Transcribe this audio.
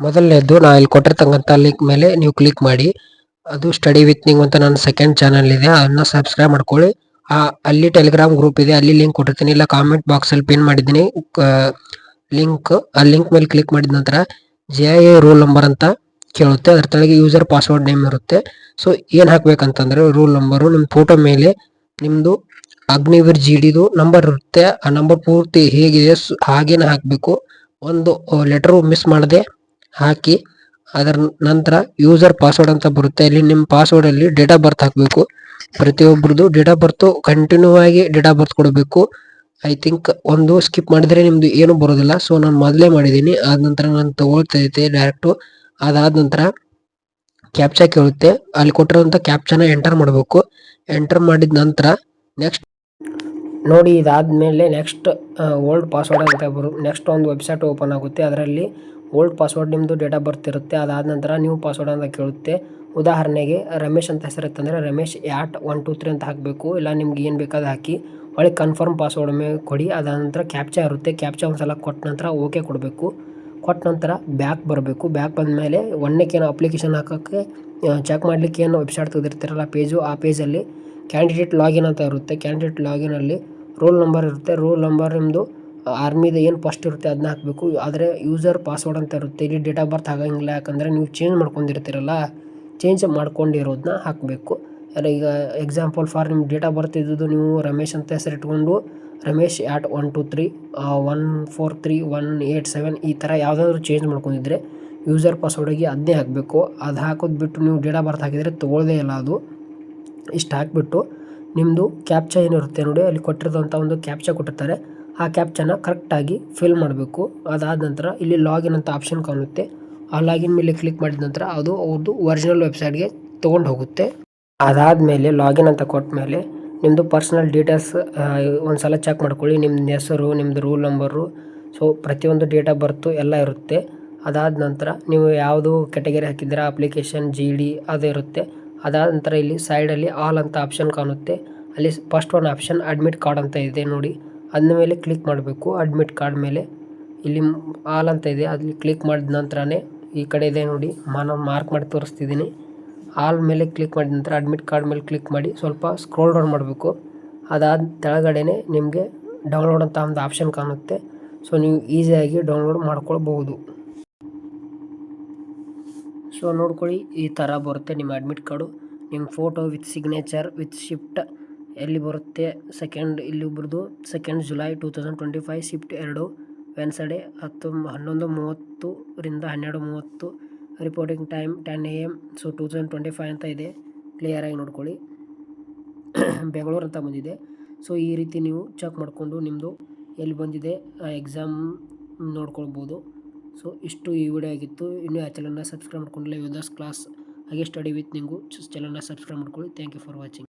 ಮೊದಲನೇದು ನಾ ಇಲ್ಲಿ ಕೊಟ್ಟಿರ್ತಕ್ಕಂಥ ಲಿಂಕ್ ಮೇಲೆ ನೀವು ಕ್ಲಿಕ್ ಮಾಡಿ. ಅದು ಸ್ಟಡಿ ವಿತ್ ನಿಂಗ್ ಅಂತ ನನ್ನ ಸೆಕೆಂಡ್ ಚಾನಲ್ ಇದೆ. ಅದನ್ನ ಸಬ್ಸ್ಕ್ರೈಬ್ ಮಾಡ್ಕೊಳ್ಳಿ. ಆ, ಅಲ್ಲಿ ಟೆಲಿಗ್ರಾಮ್ ಗ್ರೂಪ್ ಇದೆ. ಅಲ್ಲಿ ಲಿಂಕ್ ಕೊಟ್ಟಿರ್ತೀನಿ. ಇಲ್ಲ ಕಾಮೆಂಟ್ ಬಾಕ್ಸ್ ಅಲ್ಲಿ ಪಿನ್ ಮಾಡಿದ್ದೀನಿ. ಲಿಂಕ್ ಆ ಲಿಂಕ್ ಮೇಲೆ ಕ್ಲಿಕ್ ಮಾಡಿದ ನಂತರ J I A roll number ಅಂತ ಕೇಳುತ್ತೆ. ಅದ್ರ ತಳಗೆ ಯೂಸರ್ ಪಾಸ್ವರ್ಡ್ ನೇಮ್ ಇರುತ್ತೆ. ಸೊ ಏನ್ ಹಾಕ್ಬೇಕಂತಂದ್ರೆ ರೂಲ್ ನಂಬರು ನಿಮ್ಮ ಫೋಟೋ ಮೇಲೆ ನಿಮ್ಮದು ಅಗ್ನಿವೀರ್ ಜಿ ಡಿದು ನಂಬರ್ ಇರುತ್ತೆ. ಆ ನಂಬರ್ ಪೂರ್ತಿ ಹೇಗಿದೆ ಹಾಗೇನೆ ಹಾಕಬೇಕು. ಒಂದು ಲೆಟರ್ ಮಿಸ್ ಮಾಡದೆ ಹಾಕಿ ಅದರ ನಂತರ ಯೂಸರ್ ಪಾಸ್ವರ್ಡ್ ಅಂತ ಬರುತ್ತೆ. ಇಲ್ಲಿ ನಿಮ್ಮ ಪಾಸ್ವರ್ಡ್ ಅಲ್ಲಿ ಡೇಟ್ ಆಫ್ ಬರ್ತ್ ಹಾಕಬೇಕು. ಪ್ರತಿಯೊಬ್ಬರದು ಡೇಟ್ ಆಫ್ ಬರ್ತ್ ಕಂಟಿನ್ಯೂ ಆಗಿ ಡೇಟ್ ಆಫ್ ಬರ್ತ್ ಕೊಡಬೇಕು. ಐ ಥಿಂಕ್ ಒಂದು ಸ್ಕಿಪ್ ಮಾಡಿದರೆ ನಿಮ್ಮದು ಏನು ಬರೋದಿಲ್ಲ. ಸೊ ನಾನು ಮೊದಲೇ ಮಾಡಿದ್ದೀನಿ. ಆದ ನಂತರ ನಾನು ತಗೊಳ್ತೈತೆ ಡೈರೆಕ್ಟು ಅದಾದ ನಂತರ ಕ್ಯಾಪ್ಚಾ ಕೇಳುತ್ತೆ. ಅಲ್ಲಿ ಕೊಟ್ಟಿರುವಂಥ ಕ್ಯಾಪ್ಚಾನ ಎಂಟರ್ ಮಾಡಬೇಕು. ಎಂಟರ್ ಮಾಡಿದ ನಂತರ ನೆಕ್ಸ್ಟ್ ನೋಡಿ ಇದಾದ್ಮೇಲೆ ನೆಕ್ಸ್ಟ್ ಓಲ್ಡ್ ಪಾಸ್ವರ್ಡ್ ಅಂತ ಬರು ನೆಕ್ಸ್ಟ್ ಒಂದು ವೆಬ್ಸೈಟ್ ಓಪನ್ ಆಗುತ್ತೆ. ಅದರಲ್ಲಿ ಓಲ್ಡ್ ಪಾಸ್ವರ್ಡ್ ನಿಮ್ಮದು ಡೇಟ್ ಆಫ್ ಬರ್ತ್ ಇರುತ್ತೆ, ಅದಾದ ನಂತರ ನ್ಯೂ ಪಾಸ್ವರ್ಡ್ ಅಂತ ಕೇಳುತ್ತೆ. ಉದಾಹರಣೆಗೆ ರಮೇಶ್ ಅಂತ ಹೆಸರಿತ್ತಂದರೆ Ramesh at one two three ಅಂತ ಹಾಕಬೇಕು, ಇಲ್ಲ ನಿಮ್ಗೆ ಏನು ಬೇಕಾದ ಹಾಕಿ. ಒಳಗೆ ಕನ್ಫರ್ಮ್ ಪಾಸ್ವರ್ಡ್ ಮೇಲೆ ಕೊಡಿ, ಅದಾದ ನಂತರ ಕ್ಯಾಪ್ಚಾ ಇರುತ್ತೆ ಕ್ಯಾಪ್ಚಾ ಒಂದು ಸಲ ಕೊಟ್ಟ ನಂತರ ಓಕೆ ಕೊಡಬೇಕು. ಕೊಟ್ಟ ನಂತರ ಬ್ಯಾಕ್ ಬರಬೇಕು ಬ್ಯಾಕ್ ಬಂದಮೇಲೆ ಒಂದಕ್ಕೆ ಏನು ಅಪ್ಲಿಕೇಶನ್ ಹಾಕೋಕ್ಕೆ ಚೆಕ್ ಮಾಡಲಿಕ್ಕೆ ಏನು ವೆಬ್ಸೈಟ್ ತೆಗೆದಿರ್ತಾರಲ್ಲ ಪೇಜು ಆ ಪೇಜಲ್ಲಿ ಕ್ಯಾಂಡಿಡೇಟ್ ಲಾಗಿನ್ ಅಂತ ಇರುತ್ತೆ ಕ್ಯಾಂಡಿಡೇಟ್ ಲಾಗಿನಲ್ಲಿ ರೋಲ್ ನಂಬರ್ ಇರುತ್ತೆ ರೋಲ್ ನಂಬರ್ ನಿಮ್ಮದು ಆರ್ಮಿದು ಏನು ಫಸ್ಟ್ ಇರುತ್ತೆ ಅದನ್ನ ಹಾಕಬೇಕು. ಆದರೆ ಯೂಸರ್ ಪಾಸ್ವರ್ಡ್ ಅಂತ ಇರುತ್ತೆ. ಇಲ್ಲಿ ಡೇಟ್ ಆಫ್ ಬರ್ತ್ ಆಗೋಂಗಿಲ್ಲ. ಯಾಕಂದರೆ ನೀವು ಚೇಂಜ್ ಮಾಡ್ಕೊಂಡಿರ್ತೀರಲ್ಲ ಚೇಂಜ್ ಮಾಡ್ಕೊಂಡಿರೋದನ್ನ ಹಾಕಬೇಕು. ಈಗ ಎಕ್ಸಾಂಪಲ್ ಫಾರ್ ನಿಮ್ಮ ಡೇಟ್ ಆಫ್ ಬರ್ತ್ ಇದ್ದಿದ್ದು ನೀವು ರಮೇಶ್ ಅಂತ ಹೆಸರು ಇಟ್ಕೊಂಡು, Ramesh at one two three one four three one eight seven ಈ ಥರ ಯಾವುದಾದ್ರು ಚೇಂಜ್ ಮಾಡ್ಕೊಂಡಿದ್ರೆ ಯೂಸರ್ ಪಾಸ್ವರ್ಡಿಗೆ ಅದನ್ನೇ ಹಾಕಬೇಕು. ಅದು ಹಾಕೋದು ಬಿಟ್ಟು ನೀವು ಡೇಟ್ ಆಫ್ ಬರ್ತ್ ಹಾಕಿದರೆ ತೊಗೊಳ್ಳೋದೇ ಇಲ್ಲ ಅದು. ಇಷ್ಟು ಹಾಕಿಬಿಟ್ಟು ನಿಮ್ಮದು ಕ್ಯಾಪ್ಚಾ ಏನಿರುತ್ತೆ ನೋಡಿ, ಅಲ್ಲಿ ಕೊಟ್ಟಿರೋದಂಥ ಒಂದು ಕ್ಯಾಪ್ಚಾ ಕೊಟ್ಟಿರ್ತಾರೆ. ಆ ಕ್ಯಾಪ್ಚನ್ನು ಕರೆಕ್ಟಾಗಿ ಫಿಲ್ ಮಾಡಬೇಕು. ಅದಾದ ನಂತರ ಇಲ್ಲಿ ಲಾಗಿನ್ ಅಂತ ಆಪ್ಷನ್ ಕಾಣುತ್ತೆ. ಆ ಲಾಗಿನ್ ಮೇಲೆ ಕ್ಲಿಕ್ ಮಾಡಿದ ನಂತರ ಅದು ಅವ್ರದ್ದು ಒರಿಜಿನಲ್ ವೆಬ್ಸೈಟ್ಗೆ ತೊಗೊಂಡು ಹೋಗುತ್ತೆ. ಅದಾದಮೇಲೆ ಲಾಗಿನ್ ಅಂತ ಕೊಟ್ಟ ಮೇಲೆ ನಿಮ್ಮದು ಪರ್ಸ್ನಲ್ ಡೀಟೇಲ್ಸ್ ಒಂದು ಸಲ ಚೆಕ್ ಮಾಡ್ಕೊಳ್ಳಿ. ನಿಮ್ಮ ಹೆಸರು ನಿಮ್ಮದು ರೂಲ್ ನಂಬರು ಸೊ ಪ್ರತಿಯೊಂದು ಡೇಟ್ ಬರ್ತು ಎಲ್ಲ ಇರುತ್ತೆ. ಅದಾದ ನಂತರ ನೀವು ಯಾವುದು ಕೆಟಗರಿ ಹಾಕಿದ್ದೀರಾ ಅಪ್ಲಿಕೇಶನ್ ಜಿ ಡಿ ಅದು ಇರುತ್ತೆ. ಅದಾದ ನಂತರ ಇಲ್ಲಿ ಸೈಡಲ್ಲಿ ಆಲ್ ಅಂತ ಆಪ್ಷನ್ ಕಾಣುತ್ತೆ. ಅಲ್ಲಿ first one option admit card ಅಂತ ಇದೆ ನೋಡಿ. ಅದ್ರ ಮೇಲೆ ಕ್ಲಿಕ್ ಮಾಡಬೇಕು. ಅಡ್ಮಿಟ್ ಕಾರ್ಡ್ ಮೇಲೆ. ಇಲ್ಲಿ ಆಲ್ ಅಂತ ಇದೆ. ಅಲ್ಲಿ ಕ್ಲಿಕ್ ಮಾಡಿದ ನಂತರನೇ ಈ ಕಡೆ ಇದೆ ನೋಡಿ. ನಾನು ಮಾರ್ಕ್ ಮಾಡಿ ತೋರಿಸ್ತಿದ್ದೀನಿ. ಆಲ್ ಮೇಲೆ ಕ್ಲಿಕ್ ಮಾಡಿದ ನಂತರ ಅಡ್ಮಿಟ್ ಕಾರ್ಡ್ ಮೇಲೆ ಕ್ಲಿಕ್ ಮಾಡಿ ಸ್ವಲ್ಪ ಸ್ಕ್ರೋಲ್ ಡೌನ್ ಮಾಡಬೇಕು. ಅದಾದ ಕೆಳಗಡೆನೆ ನಿಮಗೆ ಡೌನ್ಲೋಡ್ ಅಂತ ಒಂದು ಆಪ್ಷನ್ ಕಾಣುತ್ತೆ. ಸೊ ನೀವು ಈಸಿಯಾಗಿ ಡೌನ್ಲೋಡ್ ಮಾಡ್ಕೊಳ್ಬಹುದು. ಸೊ ನೋಡ್ಕೊಳ್ಳಿ ಈ ಥರ ಬರುತ್ತೆ ನಿಮ್ಮ ಅಡ್ಮಿಟ್ ಕಾರ್ಡು ನಿಮ್ಮ photo with signature with shift ಎಲ್ಲಿ ಬರುತ್ತೆ? ಸೆಕೆಂಡ್ ಇಲ್ಲಿ ಒಬ್ರದ್ದು second July two thousand twenty five shift ಎರಡು ವೆನ್ಸಡೇ ಹತ್ತು ಹನ್ನೊಂದು ಮೂವತ್ತರಿಂದ ಹನ್ನೆರಡು ಮೂವತ್ತು reporting time ten A M so two thousand twenty five ಅಂತ ಇದೆ. ಕ್ಲಿಯರಾಗಿ ನೋಡ್ಕೊಳ್ಳಿ. ಬೆಂಗಳೂರು ಅಂತ ಬಂದಿದೆ. ಸೊ ಈ ರೀತಿ ನೀವು ಚೆಕ್ ಮಾಡಿಕೊಂಡು ನಿಮ್ಮದು ಎಲ್ಲಿ ಬಂದಿದೆ, ಆ ಎಕ್ಸಾಮ್ ನೋಡ್ಕೊಳ್ಬೋದು. ಸೊ ಇಷ್ಟು ಈ ವಿಡಿಯೋ ಆಗಿತ್ತು. ಇನ್ನೂ ಆ ಚಾನಲ್ನ ಸಬ್ಸ್ಕ್ರೈಬ್ ಮಾಡ್ಕೊಂಡಿಲ್ಲ ವೇದಾಸ್ ಕ್ಲಾಸ್ ಹಾಗೆ ಸ್ಟಡಿ ವಿತ್ ನಿಂಗು ಚಾನಲ್ನ ಸಬ್ಸ್ಕ್ರೈಬ್ ಮಾಡ್ಕೊಳ್ಳಿ. Thank you for watching